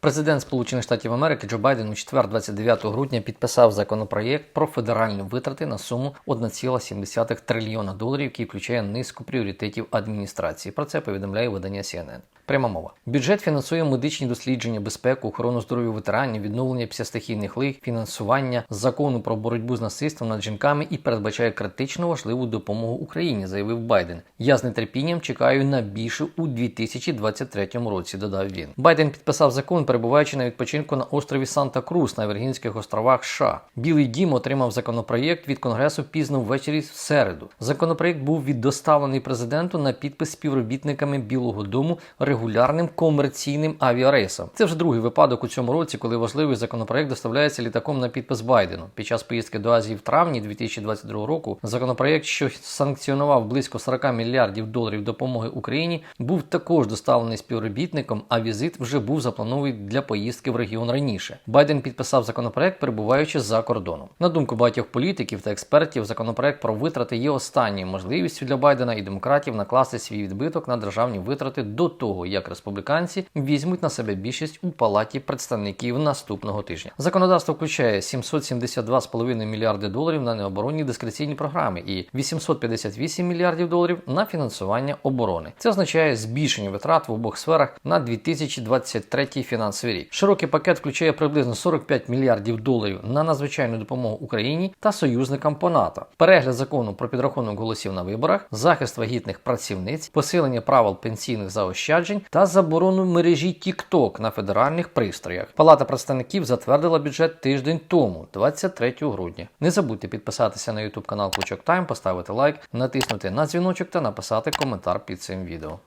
Президент Сполучених Штатів Америки Джо Байден у четвер, 29 грудня, підписав законопроєкт про федеральні витрати на суму 1,7 трильйона доларів, який включає низку пріоритетів адміністрації. Про це повідомляє видання CNN. Пряма мова. Бюджет фінансує медичні дослідження, безпеку, охорону здоров'я ветеранів, відновлення після стихійних лих, фінансування закону про боротьбу з насильством над жінками і передбачає критично важливу допомогу Україні, заявив Байден. Я з нетерпінням чекаю на більше у 2023 році. Додав він. Байден підписав закон, перебуваючи на відпочинку на острові Санта-Крус на Віргінських островах. США. Білий дім отримав законопроєкт від конгресу пізно ввечері в середу. Законопроєкт був віддоставлений президенту на підпис співробітниками Білого Дому регулярним комерційним авіарейсом. Це вже другий випадок у цьому році, коли важливий законопроект доставляється літаком на підпис Байдену. Під час поїздки до Азії в травні 2022 року законопроект, що санкціонував близько 40 мільярдів доларів допомоги Україні, був також доставлений співробітником, а візит вже був запланований для поїздки в регіон раніше. Байден підписав законопроект, перебуваючи за кордоном. На думку багатьох політиків та експертів, законопроект про витрати є останньою можливістю для Байдена і демократів накласти свій відбиток на державні витрати до того, як республіканці візьмуть на себе більшість у палаті представників наступного тижня. Законодавство включає 772,5 мільярди доларів на необоронні дискреційні програми і 858 мільярдів доларів на фінансування оборони. Це означає збільшення витрат в обох сферах на 2023 фінансовий рік. Широкий пакет включає приблизно 45 мільярдів доларів на надзвичайну допомогу Україні та союзникам по НАТО, перегляд закону про підрахунок голосів на виборах, захист вагітних працівниць, посилення правил пенсійних заощаджень та заборону мережі TikTok на федеральних пристроях. Палата представників затвердила бюджет тиждень тому, 23 грудня. Не забудьте підписатися на YouTube канал Клучок Тайм, поставити лайк, натиснути на дзвіночок та написати коментар під цим відео.